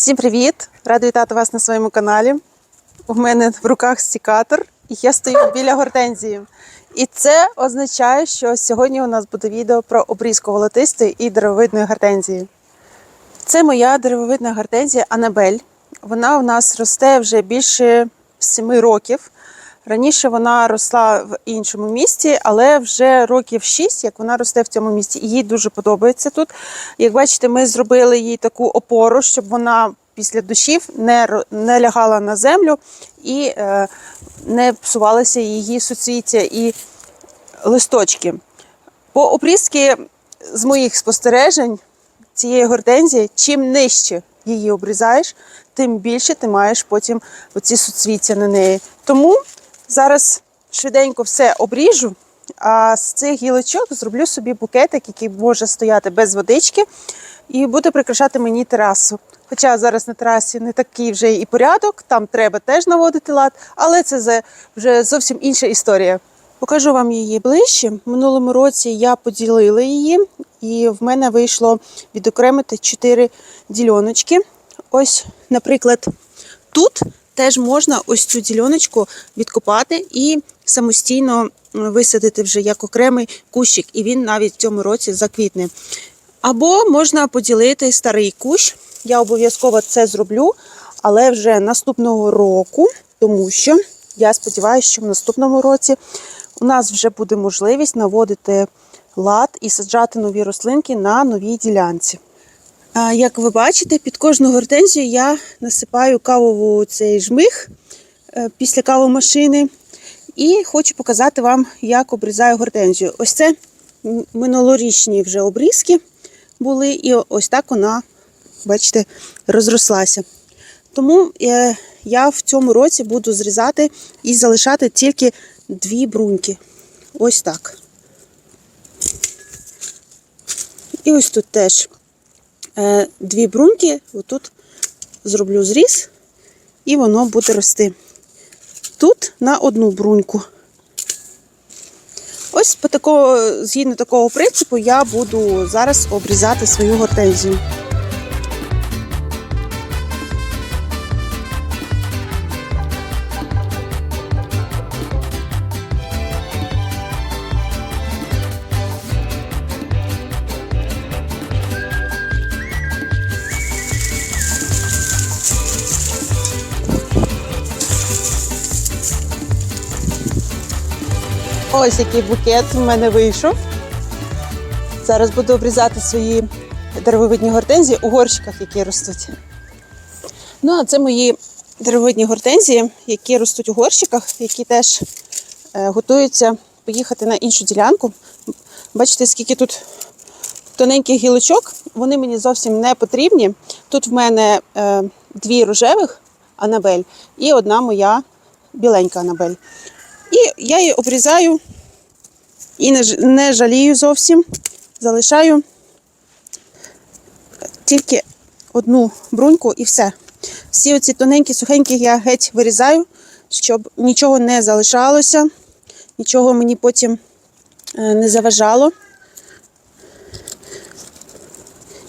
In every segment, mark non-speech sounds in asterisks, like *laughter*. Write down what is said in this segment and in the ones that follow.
Всім привіт! Рада вітати вас на своєму каналі. У мене в руках стікатор, і я стою *laughs* біля гортензії. І це означає, що сьогодні у нас буде відео про обрізку волотистої і деревовидної гортензії. Це моя деревовидна гортензія Анабель. Вона у нас росте вже більше 7 років. Раніше вона росла в іншому місті, але вже років 6, як вона росте в цьому місті. І їй дуже подобається тут. Як бачите, ми зробили їй таку опору, щоб вона після дощів не, не лягала на землю і е, не псувалися її суцвіття і листочки. По обрізки з моїх спостережень цієї гортензії, чим нижче її обрізаєш, тим більше ти маєш потім оці суцвіття на неї. Тому зараз швиденько все обріжу, а з цих гілочок зроблю собі букетик, який може стояти без водички, і буде прикрашати мені терасу. Хоча зараз на терасі не такий вже і порядок, там треба теж наводити лад, але це вже зовсім інша історія. Покажу вам її ближче. Минулому році я поділила її, і в мене вийшло відокремити чотири діляночки. Ось, наприклад, тут теж можна ось цю діляночку відкопати і самостійно висадити вже як окремий кущик, і він навіть в цьому році заквітне. Або можна поділити старий кущ. Я обов'язково це зроблю, але вже наступного року, тому що я сподіваюся, що в наступному році у нас вже буде можливість наводити лад і саджати нові рослинки на новій ділянці. Як ви бачите, під кожну гортензію я насипаю кавову цей жмих е, після кавомашини. І хочу показати вам, як обрізаю гортензію. Ось це минулорічні вже обрізки були, і ось так вона, бачите, розрослася. Тому е, я в цьому році буду зрізати і залишати тільки дві бруньки. Ось так. І ось тут теж дві бруньки, отут зроблю зріз, і воно буде рости. Тут на одну бруньку. Ось по такого, згідно такого принципу я буду зараз обрізати свою гортензію. Ось який букет в мене вийшов. Зараз буду обрізати свої деревовидні гортензії у горщиках, які ростуть. Ну, а це мої деревовидні гортензії, які ростуть у горщиках, які теж е, готуються поїхати на іншу ділянку. Бачите, скільки тут тоненьких гілочок, вони мені зовсім не потрібні. Тут в мене е, дві рожевих анабель і одна моя біленька анабель. І я її обрізаю і не, жалію зовсім. Залишаю тільки одну бруньку і все. Всі оці тоненькі, сухенькі я геть вирізаю, щоб нічого не залишалося, нічого мені потім е, не заважало.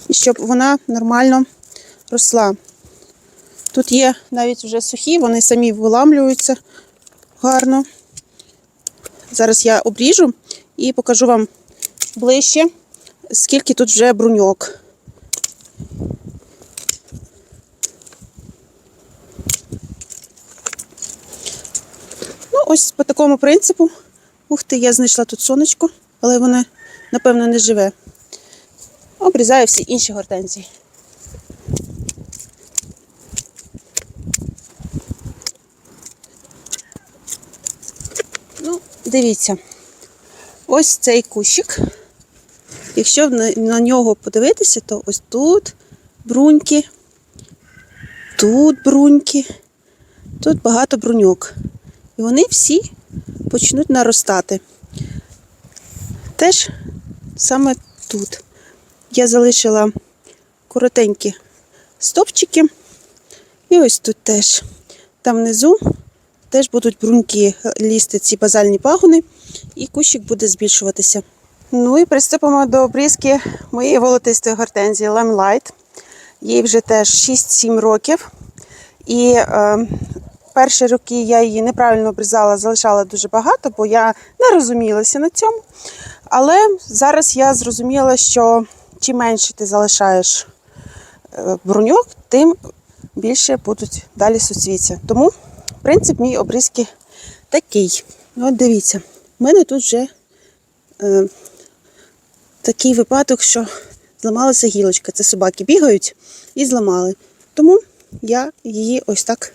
І щоб вона нормально росла. Тут є навіть вже сухі, вони самі виламлюються гарно. Зараз я обріжу і покажу вам ближче, скільки тут вже бруньок. Ну, ось по такому принципу. Ух ти, я знайшла тут сонечко, але воно, напевно, не живе. Обрізаю всі інші гортензії. Ну, дивіться, ось цей кущик. Якщо на, нього подивитися, то ось тут бруньки, тут бруньки, тут багато бруньок. І вони всі почнуть наростати. Теж саме тут. Я залишила коротенькі стовпчики. І ось тут теж. Там внизу теж будуть бруньки лізти ці базальні пагони, і кущик буде збільшуватися. Ну і приступимо до обрізки моєї волотистої гортензії Limelight. Їй вже теж 6-7 років. І е, перші роки я її неправильно обрізала, залишала дуже багато, бо я не розумілася на цьому. Але зараз я зрозуміла, що чим менше ти залишаєш е, бруньок, тим більше будуть далі суцвіття. Тому принцип мій обрізки такий. От дивіться, в мене тут вже е, такий випадок, що зламалася гілочка. Це собаки бігають і зламали. Тому я її ось так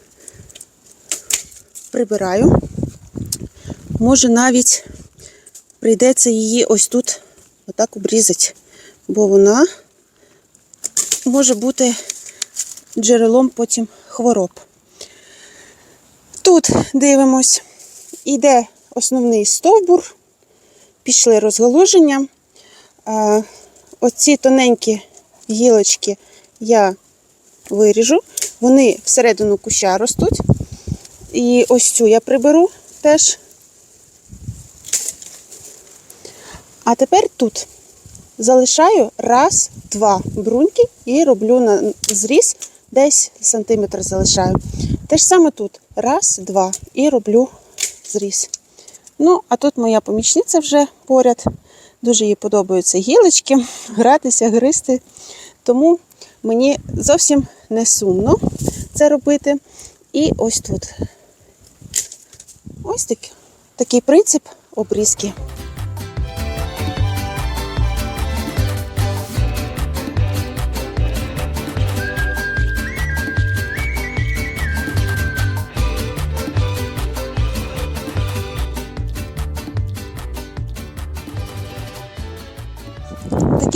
прибираю. Може навіть прийдеться її ось тут отак обрізати, бо вона може бути джерелом потім хвороб. Тут дивимось, іде основний стовбур, пішли розгалуження. Оці тоненькі гілочки я виріжу, вони всередину куща ростуть. І ось цю я приберу теж. А тепер тут залишаю раз, два бруньки і роблю на зріз десь сантиметр залишаю. Те ж саме тут. Раз, два і роблю зріз. Ну, а тут моя помічниця вже поряд. Дуже їй подобаються гілочки, *laughs* гратися, гристи. Тому мені зовсім не сумно це робити. І ось тут. Ось такий, такий принцип обрізки.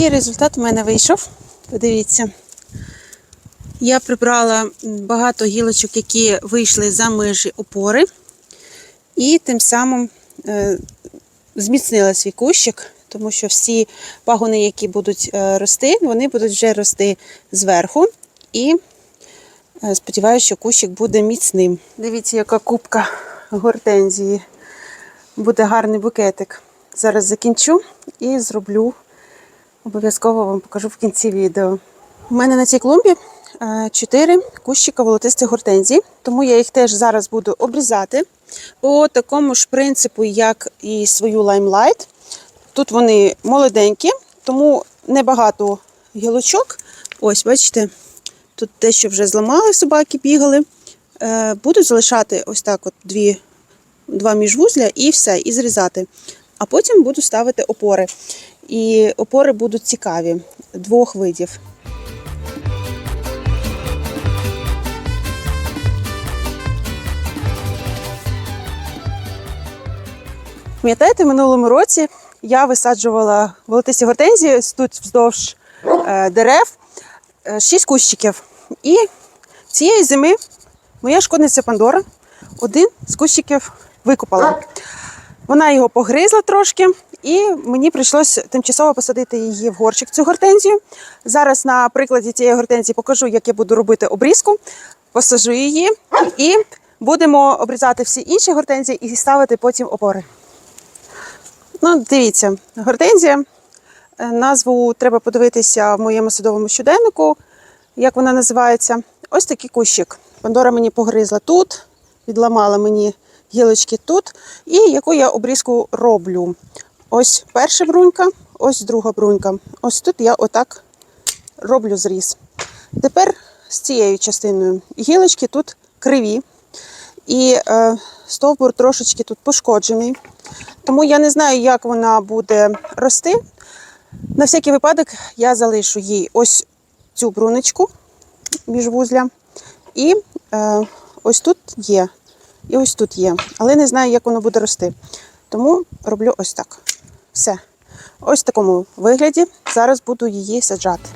Такий результат у мене вийшов. Подивіться. Я прибрала багато гілочок, які вийшли за межі опори, і тим самим е, зміцнила свій кущик, тому що всі пагони, які будуть е, рости, вони будуть вже рости зверху. І е, сподіваюся, що кущик буде міцним. Дивіться, яка кубка гортензії. Буде гарний букетик. Зараз закінчу і зроблю. Обов'язково вам покажу в кінці відео. У мене на цій клумбі 4 кущика волотистих гортензій, тому я їх теж зараз буду обрізати по такому ж принципу, як і свою лаймлайт. Тут вони молоденькі, тому небагато гілочок. Ось, бачите, тут те, що вже зламали, собаки бігали. Е, Буду залишати ось так от дві, два міжвузля і все, і зрізати. А потім буду ставити опори. І опори будуть цікаві двох видів. Пам'ятаєте, минулому році я висаджувала волотисті гортензії тут вздовж е, дерев е, шість кущиків. І цієї зими моя шкодниця Пандора один з кущиків викопала. Вона його погризла трошки, і мені прийшлося тимчасово посадити її в горщик цю гортензію. Зараз на прикладі цієї гортензії покажу, як я буду робити обрізку, посажу її і будемо обрізати всі інші гортензії і ставити потім опори. Ну, дивіться, гортензія. Е, Назву треба подивитися в моєму садовому щоденнику, як вона називається. Ось такий кущик. Пандора мені погризла тут, відламала мені гілочки тут, і яку я обрізку роблю. Ось перша брунька, ось друга брунька. Ось тут я отак роблю зріз. Тепер з цією частиною гілочки тут криві, і е, стовбур трошечки тут пошкоджений. Тому я не знаю, як вона буде рости. На всякий випадок я залишу їй ось цю бруночку міжвузля. І е, ось тут є. І ось тут є. Але не знаю, як воно буде рости. Тому роблю ось так. Все. Ось в такому вигляді. Зараз буду її саджати.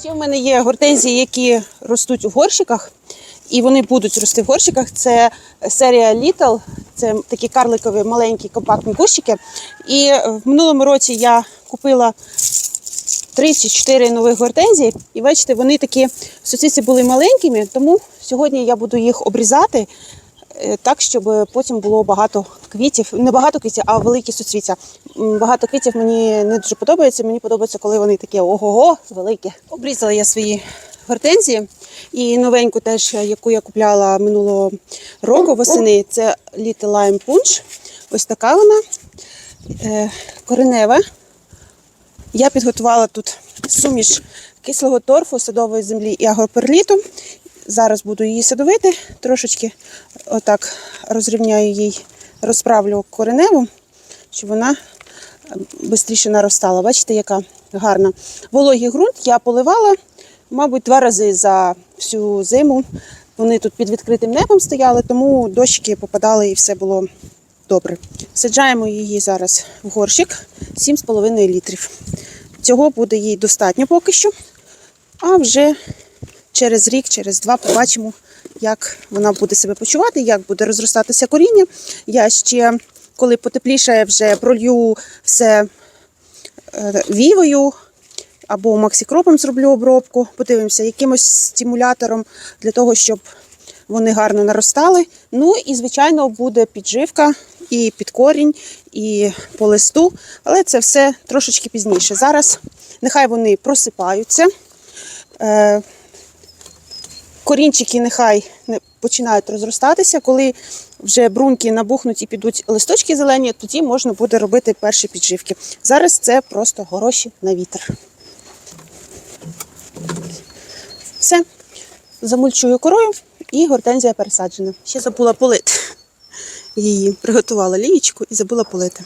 Ще в мене є гортензії, які ростуть у горщиках, і вони будуть рости в горщиках. Це серія Little, це такі карликові маленькі компактні кущики. І в минулому році я купила 34 нових гортензій. І бачите, вони такі суциці були маленькими, тому сьогодні я буду їх обрізати е, так, щоб потім було багато квітів. Не багато квітів, а великі суцвіття. Багато квітів мені не дуже подобається. Мені подобається, коли вони такі ого-го, великі. Обрізала я свої гортензії. І новеньку теж, яку я купляла минулого року восени, це Little Lime Punch. Ось така вона. Е, коренева. Я підготувала тут суміш кислого торфу, садової землі і агроперліту. Зараз буду її садовити, трошечки отак розрівняю їй, розправлю кореневу, щоб вона швидше наростала. Бачите, яка гарна. Вологий ґрунт я поливала, мабуть, два рази за всю зиму. Вони тут під відкритим небом стояли, тому дощики попадали і все було добре. Саджаємо її зараз в горщик 7,5 літрів. Цього буде їй достатньо поки що. А вже через рік, через два побачимо, як вона буде себе почувати, як буде розростатися коріння. Я ще, коли потепліше, вже пролью все е, вівою або максикропом зроблю обробку. Подивимося, якимось стимулятором для того, щоб вони гарно наростали. Ну і, звичайно, буде підживка і під корінь, і по листу, але це все трошечки пізніше. Зараз нехай вони просипаються. Е, Корінчики нехай не починають розростатися. Коли вже бруньки набухнуть і підуть листочки зелені, тоді можна буде робити перші підживки. Зараз це просто гороші на вітер. Все. Замульчую корою і гортензія пересаджена. Ще забула полити її. Приготувала лієчку і забула полити.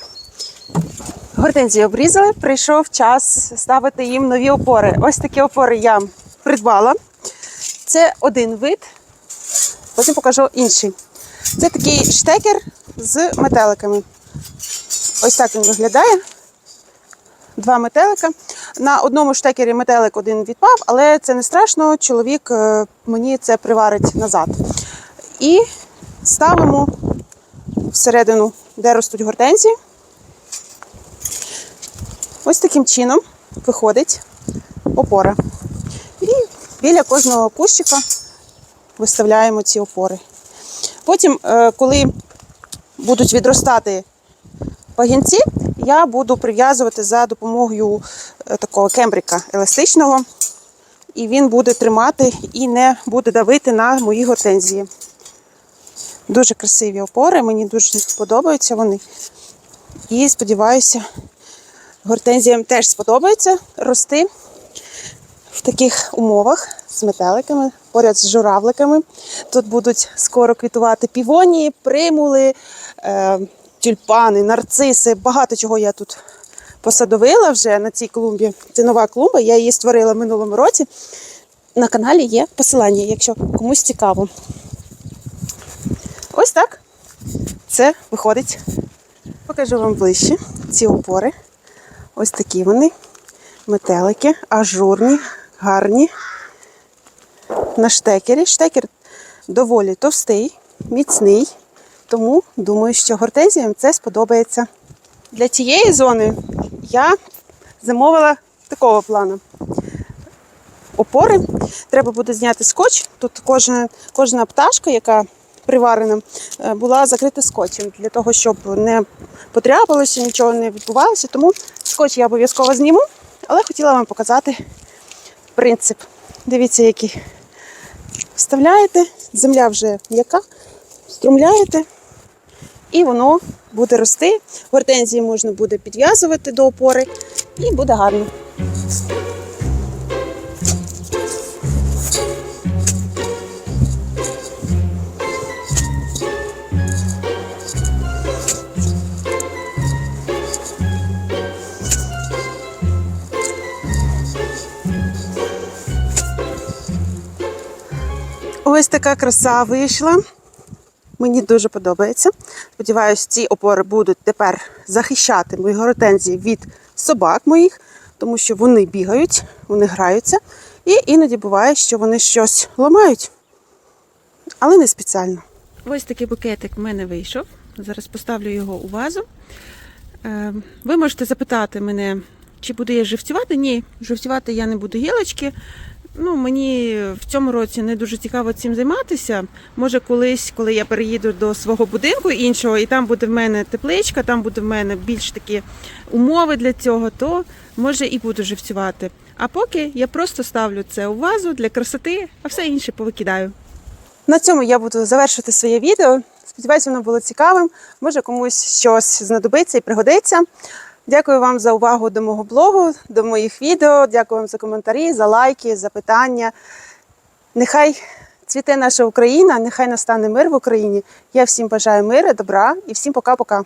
Гортензію обрізали, прийшов час ставити їм нові опори. Ось такі опори я придбала. Це один вид, потім покажу інший. Це такий штекер з метеликами. Ось так він виглядає. Два метелика. На одному штекері метелик один відпав, але це не страшно. Чоловік е, мені це приварить назад. І ставимо всередину, де ростуть гортензії. Ось таким чином виходить опора. І біля кожного кущика виставляємо ці опори. Потім, е, коли будуть відростати пагінці, я буду прив'язувати за допомогою е, такого кембрика еластичного, і він буде тримати і не буде давити на мої гортензії. Дуже красиві опори, мені дуже подобаються вони. І сподіваюся, гортензіям теж сподобається рости в таких умовах з метеликами, поряд з журавликами. Тут будуть скоро квітувати півонії, примули, е, тюльпани, нарциси. Багато чого я тут посадовила вже на цій клумбі. Це нова клумба, я її створила минулому році. На каналі є посилання, якщо комусь цікаво. Ось так це виходить. Покажу вам ближче ці опори. Ось такі вони. Метелики, ажурні, гарні. На штекері. Штекер доволі товстий, міцний. Тому думаю, що гортензіям це сподобається. Для цієї зони я замовила такого плану. Опори. Треба буде зняти скотч. Тут кожна, кожна пташка, яка приварена, е, була закрита скотчем для того, щоб не потряпалося, нічого не відбувалося. Тому скотч я обов'язково зніму, але хотіла вам показати принцип. Дивіться, який. Вставляєте, земля вже м'яка, струмляєте, і воно буде рости. Гортензії можна буде підв'язувати до опори, і буде гарно. Ось така краса вийшла. Мені дуже подобається. Сподіваюсь, ці опори будуть тепер захищати мої гортензії від собак моїх, тому що вони бігають, вони граються. І іноді буває, що вони щось ламають, але не спеціально. Ось такий букетик в мене вийшов. Зараз поставлю його у вазу. Е, Ви можете запитати мене, чи буду я живцювати? Ні, живцювати я не буду гілочки. Ну, мені в цьому році не дуже цікаво цим займатися. Може, колись, коли я переїду до свого будинку іншого, і там буде в мене тепличка, там буде в мене більш такі умови для цього, то може і буду живцювати. А поки я просто ставлю це у вазу для красоти, а все інше повикидаю. На цьому я буду завершити своє відео. Сподіваюся, воно було цікавим. Може комусь щось знадобиться і пригодиться. Дякую вам за увагу до мого блогу, до моїх відео. Дякую вам за коментарі, за лайки, за питання. Нехай цвіте наша Україна, нехай настане мир в Україні. Я всім бажаю миру, добра і всім пока-пока.